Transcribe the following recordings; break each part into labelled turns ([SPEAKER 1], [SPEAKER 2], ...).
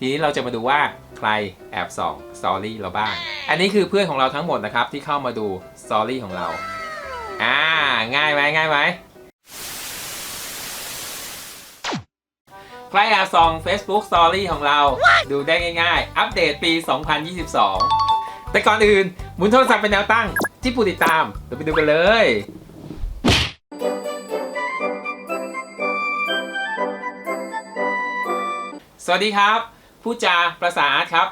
[SPEAKER 1] ทีนี้เราจะมาดูว่าใครแอบส่องสตอรี่เราบ้าง อันนี้คือเพื่อนของเราทั้งหมดนะครับที่เข้ามาดูสตอรี่ของเรา อ่า ง่ายไหมง่ายไหมใครแอบส่อง Facebook Story ของเรา ดูได้ง่ายๆ อัปเดตปี 2022 แต่ก่อนอื่น หมุนโทรศัพท์เป็นแนวตั้งจิ้มปุ่มติดตามเดี๋ยวไปดูกันเลยสวัสดีครับ ผู้จาประสาอาร์ตครับ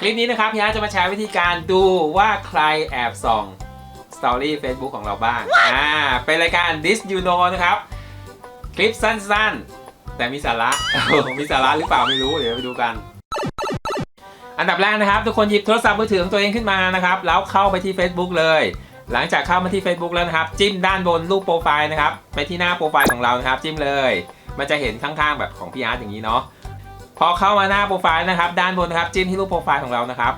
[SPEAKER 1] คลิปนี้นะครับพี่อาร์ตจะมาแชร์วิธีการดูว่าใครแอบส่องสตอรี่ Facebook ของเราบ้าง อ่า เป็นรายการ This You Know นะครับ คลิปสั้นๆ แต่มีสาระ มีสาระหรือเปล่าไม่รู้ เดี๋ยวไปดูกัน อันดับแรกนะครับ ทุกคนหยิบโทรศัพท์มือถือของตัวเองขึ้นมานะครับ แล้วเข้าไปที่ Facebook เลย หลังจากเข้ามาที่ Facebook แล้วนะครับ จิ้มด้านบนรูปโปรไฟล์นะครับ ไปที่หน้าโปรไฟล์ของเรานะครับ จิ้มเลย มันจะเห็นข้างๆแบบของพี่อาร์ตอย่างนี้เนาะพอเข้ามาหน้าโปรไฟล์นะครับด้านบนนะครับจิ้มที่รูปโปรไฟล์ของเรานะครับ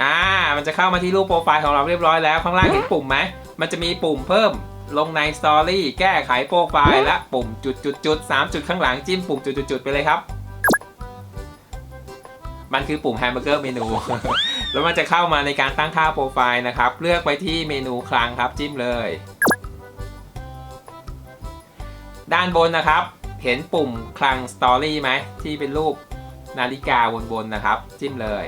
[SPEAKER 1] อ่ามันจะเข้ามาที่รูปโปรไฟล์ของเราเรียบร้อยแล้วข้างล่างเห็นปุ่มไหมมันจะมีปุ่มเพิ่มลงในสตอรี่แก้ไขโปรไฟล์และปุ่มจุดจุดจุดสามจุดข้างหลังจิ้มปุ่มจุดจุดจุดไปเลยครับ มันคือปุ่มแฮมเบอร์เกอร์เมนู แล้วมันจะเข้ามาในการตั้งค่าโปรไฟล์นะครับ เลือกไปที่เมนูคลังครับจิ้มเลย ด้านบนนะครับ เห็นปุ่มคลังสตอรี่ไหมที่เป็นรูปนาฬิกาวนๆนะครับ จิ้มเลย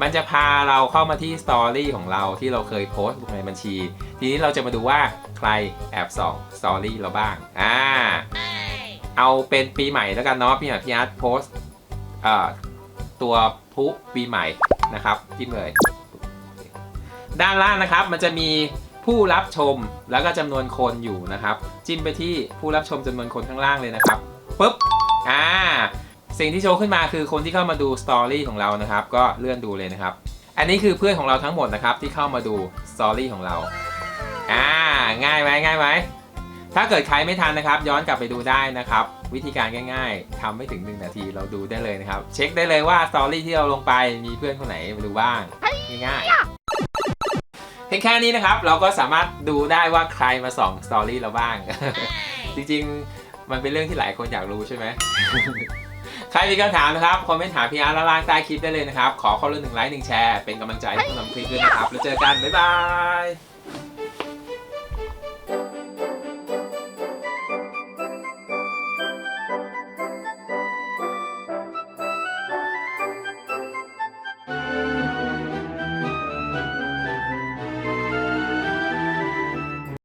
[SPEAKER 1] มันจะพาเราเข้ามาที่สตอรี่ของเราที่เราเคยโพสต์ในบัญชี ทีนี้เราจะมาดูว่าใครแอบส่องสตอรี่เราบ้างอ่าเอาเป็นปีใหม่แล้วกันเนาะพี่หน่อยพี่อาร์ตโพสต์ตัวพุปีใหม่นะครับจิ้มเลย ด้านล่างนะครับมันจะมี ผู้รับชมแล้วก็จำนวนคนอยู่นะครับ จิ้มไปที่ผู้รับชมจำนวนคนข้างล่างเลยนะครับปุ๊บอ่าสิ่งที่โชว์ขึ้นมาคือคนที่เข้ามาดูสตอรี่ของเรานะครับ ก็เลื่อนดูเลยนะครับ อันนี้คือเพื่อนของเราทั้งหมดนะครับ ที่เข้ามาดูสตอรี่ของเราอ่าง่ายไหมง่ายไหมถ้าเกิดใครไม่ทันนะครับ ย้อนกลับไปดูได้นะครับ วิธีการง่ายๆทำไม่ถึง 1 นาทีเราดูได้เลยนะครับ เช็คได้เลยว่าสตอรี่ที่เราลงไปมีเพื่อนคนไหนมาดูบ้าง ง่ายๆ เพียงแค่นี้นะครับ เราก็สามารถดูได้ว่าใครมาส่องสตอรี่เราบ้าง จริงๆ มันเป็นเรื่องที่หลายคนอยากรู้ใช่ไหม ใครมีคำถามนะครับ คอมเมนต์ถามพี่อาร์ตล่างใต้คลิปได้เลยนะครับ ขอคนละหนึ่งไลค์หนึ่งแชร์ เป็นกำลังใจให้ผู้นำคลิปด้วยนะครับ แล้วเจอกัน บ๊ายบาย